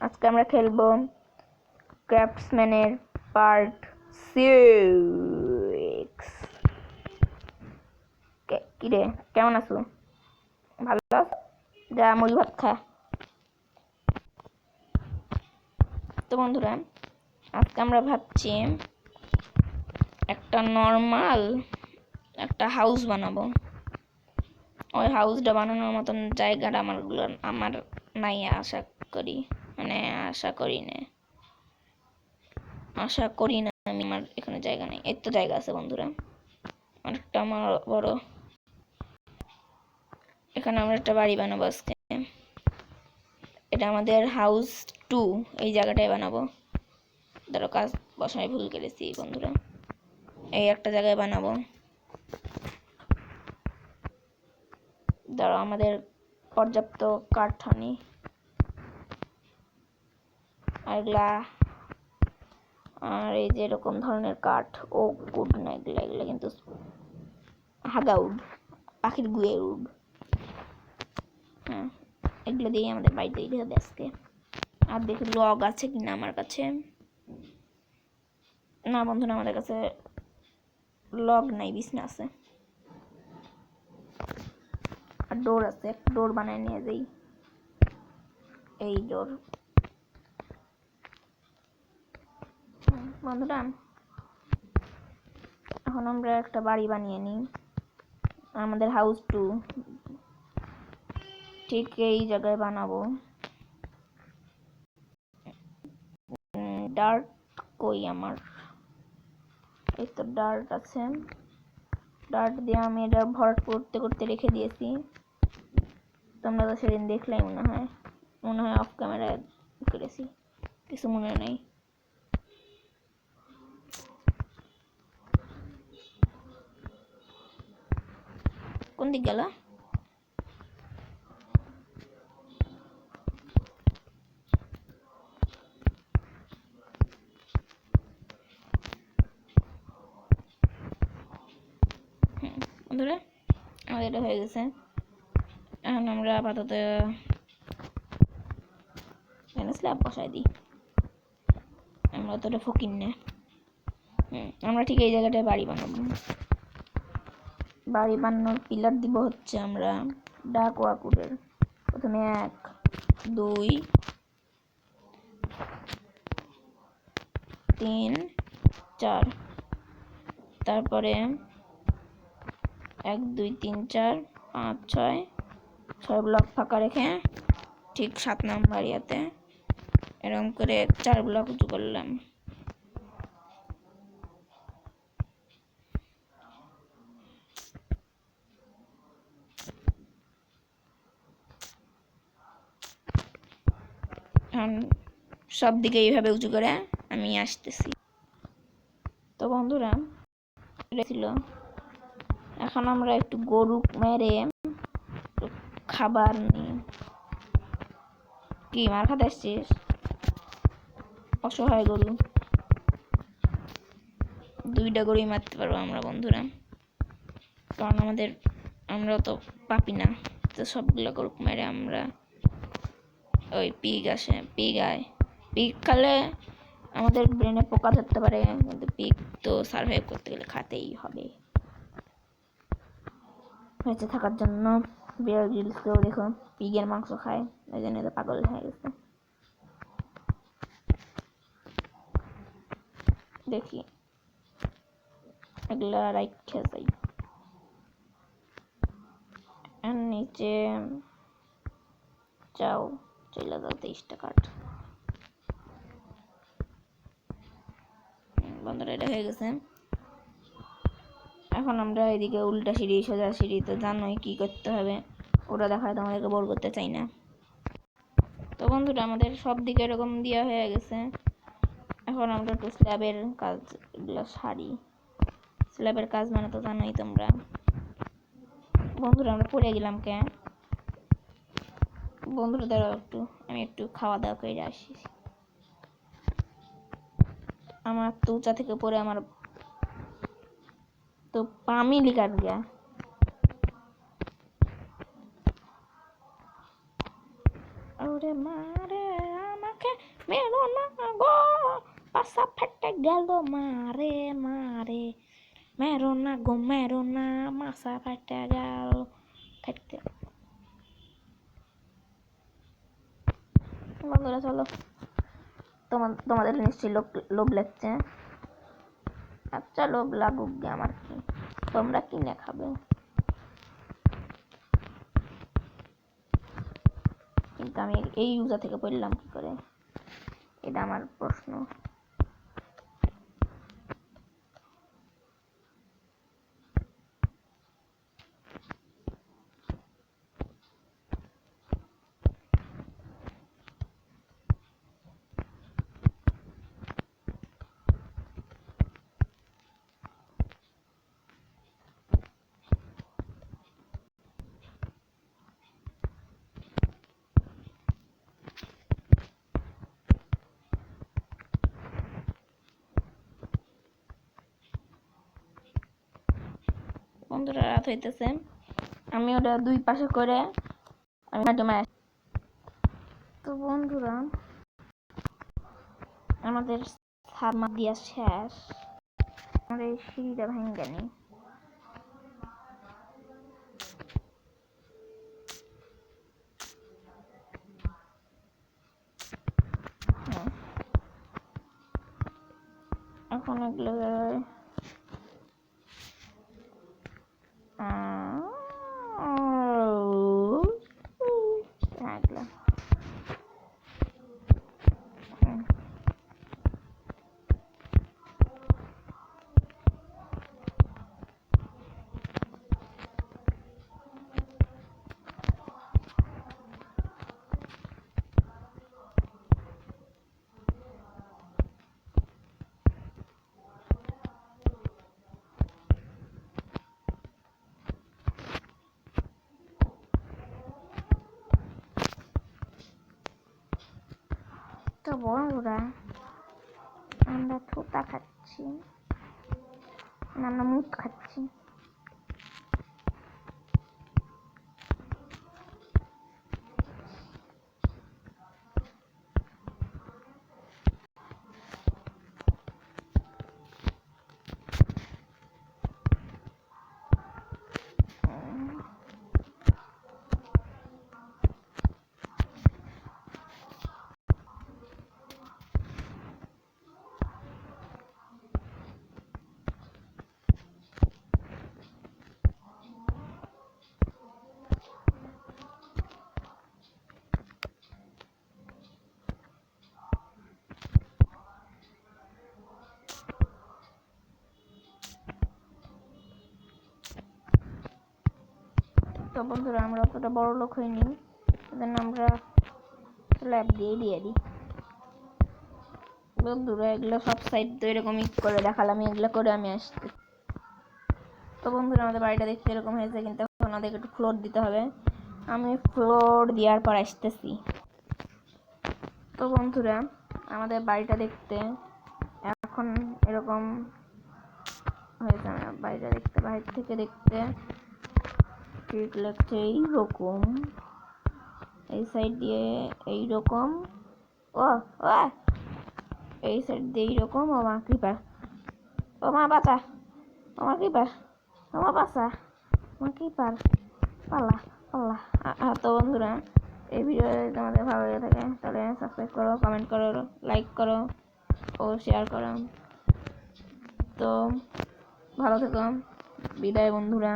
আজকে আমরা খেলব ক্রাফটসম্যানের পার্ট সিক্স কিরে কেমন আছো? ভালো আছো? যা, মুড়ি ভাত খা। তো বন্ধুরা, আজকে আমরা ভাবছি একটা নর্মাল একটা হাউস বানাবো। ওই হাউসটা বানানোর মতন জায়গাটা আমারগুলো আমার নাই, আশা করি। মানে আশা করি না আশা করি না আমি আমার এখানে জায়গা নেই। এর তো জায়গা আছে বন্ধুরা। অনেকটা আমার বড়। এখানে আমরা একটা বাড়ি বানাবো আজকে। এটা আমাদের হাউস টু এই জায়গাটায় বানাবো। ধরো কাজ বসায় ভুল করেছি বন্ধুরা। এই একটা জায়গায় বানাবো। ধরো আমাদের পর্যাপ্ত কাঠখানি আর এগুলা, আর এই যে এরকম ধরনের কাঠ ও উড না, এগুলা এগুলা কিন্তু হাগা উড, পাখির গুয়ের উড। হ্যাঁ এগুলো দিয়েই আমাদের বাড়িতে দিতে হবে আজকে। আর দেখি লগ আছে কি না আমার কাছে। না বন্ধুরা আমাদের কাছে লগ নাই, বিছনা আছে। আর ডোর আছে, একটা ডোর বানায় নিয়ে যাই। এই ডোর। বন্ধুরা, এখন আমরা একটা বাড়ি বানিয়ে নিই। আমাদের হাউস টু ঠিক এই জায়গায় বানাবো। ডার্ট কই আমার? এই তো ডার্ট আছে। ডার্ট দিয়ে আমি এটা ভরাট করতে করতে রেখে দিয়েছি। তোমরা তো সেদিন দেখলাই মনে হয়। মনে হয় অফ ক্যামেরা করেছি। কিছু মনে নেই। কোন দিক গেল? বন্ধুরা, আমাদের এটা হয়ে গেছে। এখন আমরা আপাতত স্ল্যাব বসাই দিই। আমরা অতটা ফকির না। আমরা ঠিক এই জায়গাটায় বাড়ি বানাবো। বাড়ি বানানোর পিলার দিব হচ্ছে আমরা ডাক ওয়াকুডের প্রথমে এক, দুই, তিন, চার। তারপরে এক, দুই, তিন, চার, পাঁচ, ছয় ছয় ব্লক ফাঁকা রেখে, ঠিক সাত নাম্বার ইয়াতে এরকম করে চার ব্লক উঁচু করলাম। সব দিকে এইভাবে উঁচু করে আমি আসতেছি। তো বন্ধুরা, ছিল। এখন আমরা একটু গরু মেরে খাবার নিই। কি, মার খাতে আসছিস? অসহায় গরু। দুইটা গরুই মারতে পারব আমরা, বন্ধুরা। কারণ আমাদের আমরা তো পাপি না। তো সবগুলো গরু মেরে আমরা ওই পিগ আসে, পিগ আয়। পিগ খালে আমাদের ব্রেনে পোকা ধরতে পারে, কিন্তু পিগ তো সার্ভাইভ করতে গেলে খাতেই হবে। বেঁচে থাকার জন্য। বিড়াল গিলসকেও দেখো পিগের মাংস খায় ওই জন্য তো পাগল হয়ে গেছে দেখি এগুলা রাইট খেয়ে যাই নিচে যাও চলে যাও তেইশটা কাঠ বন্ধুরা এটা হয়ে গেছে এখন আমরা এদিকে উল্টা সিঁড়ি সোজা সিঁড়ি তো জানোই কী করতে হবে ওটা দেখায় তোমাদেরকে বোর করতে চাই না। তো বন্ধুরা, আমাদের সব দিকে এরকম দেওয়া হয়ে গেছে। এখন আমরা একটু স্ল্যাবের কাজগুলো সারি। স্ল্যাবের কাজ মানে তো জানোই তোমরা। বন্ধুরা, আমরা পড়ে গেলাম কে? বন্ধুরা, ধরো একটু, আমি একটু খাওয়া দাওয়া করে আসি। আমার তো উঁচা থেকে পড়ে আমার তো পামি পামিলি কাট মারে, আমাকে মেরো না গো। পাশা ফেটে গেল, মারে মারে। মেরো না গো, মেরো না মাসা ফেটে গেল ফেটতে বন্ধুরা, চলো। তোমাদের নিশ্চয়ই লোক, লোভ লাগছে। আচ্ছা লোভ লাগুক গে আমার কি। তোমরা কিনে খাবে। কিন্তু আমি এই ইউজার থেকে পড়লাম কি করে? এটা আমার প্রশ্ন। বন্ধুরা রাত হইতেছে। আমি ওটা দুই পাশে করে আমি মার তো বন্ধুরা, আমাদের সামা দিয়া শেষ। আমাদের এই সিঁড়িটা ভেঙে নেই হ্যাঁ। এখন এগুলো Um, তো বন্ধুরা আমরা থুতা খাচ্ছি না আমরা মুখ খাচ্ছি তো বন্ধুরা, আমরা অতটা বড় লোক হইনি। সেজন্য আমরা স্ল্যাব দিয়ে দিয়ে দিই। বন্ধুরা, এগুলো সব সাইড তো এরকমই করে দেখালাম, এগুলো করে আমি আসতে তো বন্ধুরা, আমাদের বাড়িটা দেখতে এরকম হয়েছে, কিন্তু এখন একটু ফ্লোর দিতে হবে। আমি ফ্লোর দেওয়ার পর আসতেছি। তো বন্ধুরা, আমাদের বাড়িটা দেখতে এখন এরকম হয়েছে, আমার বাড়িটা দেখতে, বাইরে থেকে দেখতে। ঠিক লাগছে এইরকম এই সাইড দিয়ে এইরকম ও ও, এই সাইড দিয়ে এইরকম ও মা কৃপা। ও মা বাঁচা, ও মা কৃপা, ও মা বাঁচা মা কৃপার পাল্লা পাল্লা তো বন্ধুরা, এই ভিডিও তোমাদের ভালো লেগে থাকে, তাহলে সাবস্ক্রাইব করো কমেন্ট করো লাইক করো, ও শেয়ার করো। তো, ভালো থেকো, বিদায় বন্ধুরা।